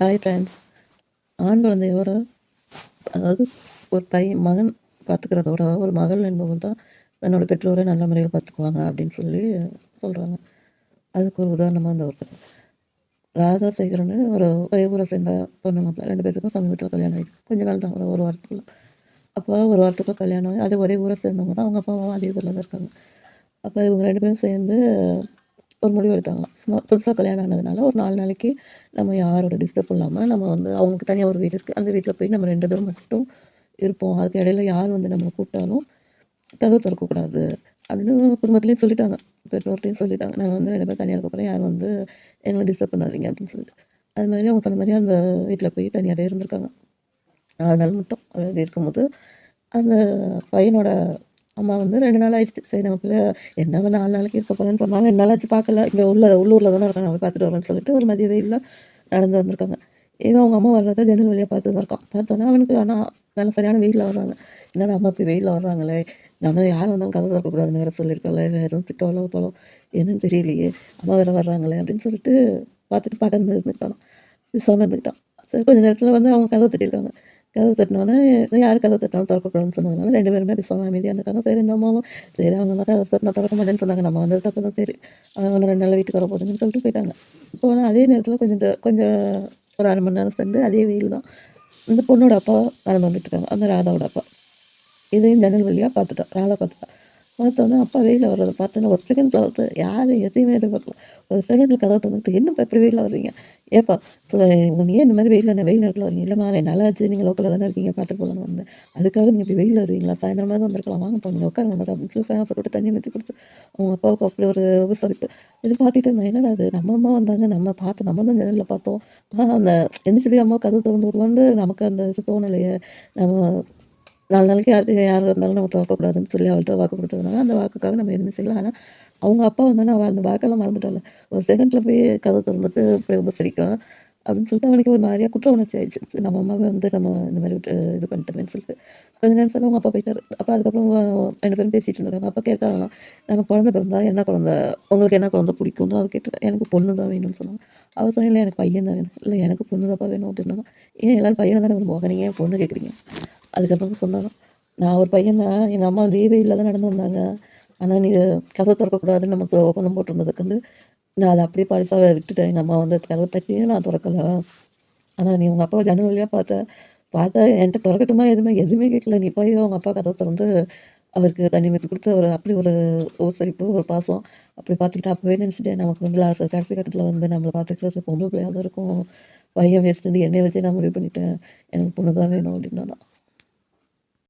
Hi friends ஆண் குழந்தையோட அதாவது ஒரு பையன் மகன் பார்த்துக்கிறதோட ஒரு மகள் என்பவள் தான் தன்னோட பெற்றோரை நல்ல முறையில் பார்த்துக்குவாங்க அப்படின்னு சொல்லி சொல்கிறாங்க அதுக்கு ஒரு உதாரணமாக இந்த ஒரு கதை ராதா சேகரன்னு ஒரு ஒரே ஊரை சேர்ந்த பொண்ணு மாப்பிள்ள ரெண்டு பேருக்கும் சமீபத்தில் கல்யாணம் ஆகிடுச்சு கொஞ்ச நாள் தான் ஒரு ஒரு வாரத்துக்குள்ள. அப்போ ஒரு வாரத்துக்குள்ள கல்யாணம் ஆகி அது ஒரே ஊரை சேர்ந்தவங்க தான் அவங்க அப்பா அம்மாவும் அதே ஊரில் தான் இருக்காங்க. அப்போ இவங்க ரெண்டு பேரும் சேர்ந்து ஒரு முடிவு எடுத்தாங்க. சும்மா புதுசாக கல்யாணம் ஆனதுனால ஒரு நாலு நாளைக்கு நம்ம யாரோட டிஸ்டர்ப் இல்லாமல் நம்ம வந்து அவங்களுக்கு தனியாக ஒரு வீடு இருக்குது அந்த வீட்டில் போய் நம்ம ரெண்டு பேரும் மட்டும் இருப்போம். அதுக்கு இடையில யார் வந்து நம்மளை கூப்பிட்டாலும் கதவு திறக்கக்கூடாது அப்படின்னு குடும்பத்துலேயும் சொல்லிட்டாங்க. பெற்றோர்கிட்டையும் சொல்லிட்டாங்க. நாங்கள் வந்து ரெண்டு பேரும் தனியாக இருக்க போகிறோம் யாரும் வந்து எங்களை டிஸ்டர்ப் பண்ணாதீங்க அப்படின்னு சொல்லிட்டு. அது மாதிரி அவங்க சொன்ன மாதிரி அந்த வீட்டில் போய் தனியாகவே இருந்திருக்காங்க. நாலு நாள் மட்டும். அதாவது இருக்கும்போது அந்த பையனோட அம்மா வந்து ரெண்டு நாள் ஆயிடுச்சு. சரி நம்ம பிள்ளை என்ன நாலு நாளைக்கு இருக்க போகிறேன்னு சொன்னாங்க ரெண்டு நாள் ஆச்சு பார்க்கல. இங்கே உள்ள உள்ளூரில் தானே இருக்காங்க. நம்ம பார்த்துட்டு வரேன்னு சொல்லிட்டு ஒரு மதிய வெயிலில் நடந்து வந்திருக்காங்க. இவன் அவங்க அம்மா வர்றத ஜன்னல் வழியாக பார்த்து வந்திருக்கான். பார்த்தோன்னா அவனுக்கு ஆனால் நல்ல சரியான வெயிலில் வர்றாங்க. என்னடா அம்மா இப்படி வெயிலில் வர்றாங்களே? நம்ம யார் வந்தாலும் கதை திறக்கக்கூடாதுன்னு வேறு சொல்லியிருக்கல எதுவும் திட்டோலோ போலோ என்னன்னு தெரியலையே. அம்மா வேறு வர்றாங்களே அப்படின்னு சொல்லிட்டு பார்த்துட்டு பார்க்காத மாதிரி இருந்துக்கிட்டான் பேசாமல் சரி கொஞ்ச நேரத்தில் வந்து அவங்க கதவை திட்டிருக்காங்க கதவு தட்டினோடனே யார் கதவு தட்டினாலும் திறக்கக்கூடாதுன்னு சொன்னதுனால ரெண்டு பேருமே பேசாமல் அமைதியாக இருந்துட்டாங்க. சரி இந்த அம்மாவும் சரி அவங்க தான் கதவு தட்டினா திறக்க மாட்டேன்னு சொன்னாங்க. நம்ம வந்து தப்பு தான். சரி அவங்க ரெண்டு நாள் வீட்டுக்கு வர போதுன்னு சொல்லிட்டு போயிட்டாங்க. இப்போ அதே நேரத்தில் கொஞ்சம் கொஞ்சம் ஒரு அரை மணி நேரம் சேர்ந்து அதே வெயில் தான் இந்த பொண்ணோட அப்பா நடந்து வந்துட்டுருக்காங்க. அந்த ராதாவோட அப்பா. இதையும் ஜன்னல் வழியாக பார்த்துட்டோம் ராதா பார்த்துட்டா. பார்த்தோன்னே அப்பா வெயிலில் வர்றதை பார்த்தோன்னா ஒரு செகண்ட் கதவு யாரும் எதையுமே எதிர்பார்க்கல. ஒரு செகண்டில் கதவை திறந்துட்டு என்னப்பா எப்படி வெயிலில் வர்றீங்க? ஏப்பா ஸோ ஏன் இந்த மாதிரி வெயிலில் வெயில் நேரத்தில் வரீங்க? இல்லைம்மா ரெண்டு நாள் ஆச்சு நீங்கள் லோக்கலில் தானே இருக்கீங்க. பார்த்துட்டு போகலான்னு வந்தேன். அதுக்காக நீங்கள் இப்படி வெயிலில் வருவீங்களா? சாயந்தரமாக தான் வந்திருக்கலாம். வாங்க போங்க உட்காருங்க மொதல் அப்படின்னு சொல்லி ஃபேனை போட்டு தண்ணி ஊற்றி கொடுத்து அவங்க அப்பாவுக்கு அப்படி ஒரு உபசரிப்பு இது பார்த்துட்டு இருந்தேன் என்னடா அது நம்ம அம்மா வந்தாங்க நம்ம பார்த்து நம்ம தான் ஜன்னலில் பார்த்தோம். ஆனால் அந்த எந்திரிச்சு அம்மா கதவு திறந்து விடுவான்னு நமக்கு அந்த தோணலையே. நம்ம நாலு நாளைக்கு யார் யார் இருந்தாலும் நம்ம திறக்கக்கூடாதுன்னு சொல்லி அவள்கிட்ட வாக்கு கொடுத்துருந்தாங்க அந்த வாக்குக்காக நம்ம எதுவுமே செய்யலாம் ஆனால் அவங்க அப்பா வந்தோன்னா அவள் அந்த வாக்கெல்லாம் மறந்துட்டாள். ஒரு செகண்டில் போய் கதை திறந்துட்டு இப்படி உபசரிக்கிறான் அப்படின்னு சொல்லிட்டு அவனுக்கு ஒரு மாதிரியாக குற்ற உணர்ச்சி ஆயிடுச்சு. நம்ம அம்மாவை வந்து நம்ம இந்த மாதிரி விட்டு இது பண்ணிட்டோமேன்னு சொல்லிட்டு. கொஞ்ச நேரம் சொல்ல அவங்க அப்பா போயிட்டார். அப்போ அதுக்கப்புறம் ரெண்டு பேரும் பேசிகிட்டு இருந்தாங்க. அப்பா கேட்டாங்களாம் நம்ம குழந்தை பிறந்தா என்ன குழந்த? உங்களுக்கு என்ன குழந்தை பிடிக்கும்னு? அவள் கேட்டு எனக்கு பொண்ணு தான் வேணும்னு சொன்னாங்க. அவள் சொன்னா இல்லை எனக்கு பையன் தான் வேணும். இல்லை எனக்கு பொண்ணு தான்ப்பா வேணும். அப்படின்னா ஏன் எல்லோரும் பையனை தானே விரும்புவாங்க? நீங்கள் ஏன் பொண்ணு கேட்குறீங்க அதுக்கப்புறம் சொன்னாங்க நான் ஒரு பையன் தான் எங்கள் அம்மா வந்து இல்லாத நடந்து வந்தாங்க. ஆனால் நீங்கள் கதவை திறக்கக்கூடாதுன்னு நம்ம ஒப்பந்தம் போட்டிருந்ததுக்கு வந்து நான் அதை அப்படியே பரிசாக விட்டுட்டேன். எங்கள் அம்மா வந்து கதவை தட்டியே நான் திறக்கல. ஆனால் நீ உங்கள் அப்பா ஜன்னல் வழியாக பார்த்தேன் பார்த்தா என்கிட்ட திறக்கட்டுமா எதுவுமே எதுவுமே கேட்கல. நீ போய் உங்கள் அப்பா கதவை திறந்து அவருக்கு தண்ணி மீத்து கொடுத்து ஒரு அப்படி ஒரு ஓசரிப்பு ஒரு பாசம் அப்படி பார்த்துக்கிட்டு அப்போவே நினச்சிட்டேன். நமக்கு வந்து லாஸ்ட் கடைசி கட்டத்தில் வந்து நம்மளை பார்த்துக்கிறது பொம்பளை பிள்ளையாக தான் இருக்கும். பையன் வேஸ்ட்டுன்னு என்னை வச்சு நான் முடிவு பண்ணிட்டேன். எனக்கு பொண்ணு தான் வேணும் அப்படின்னா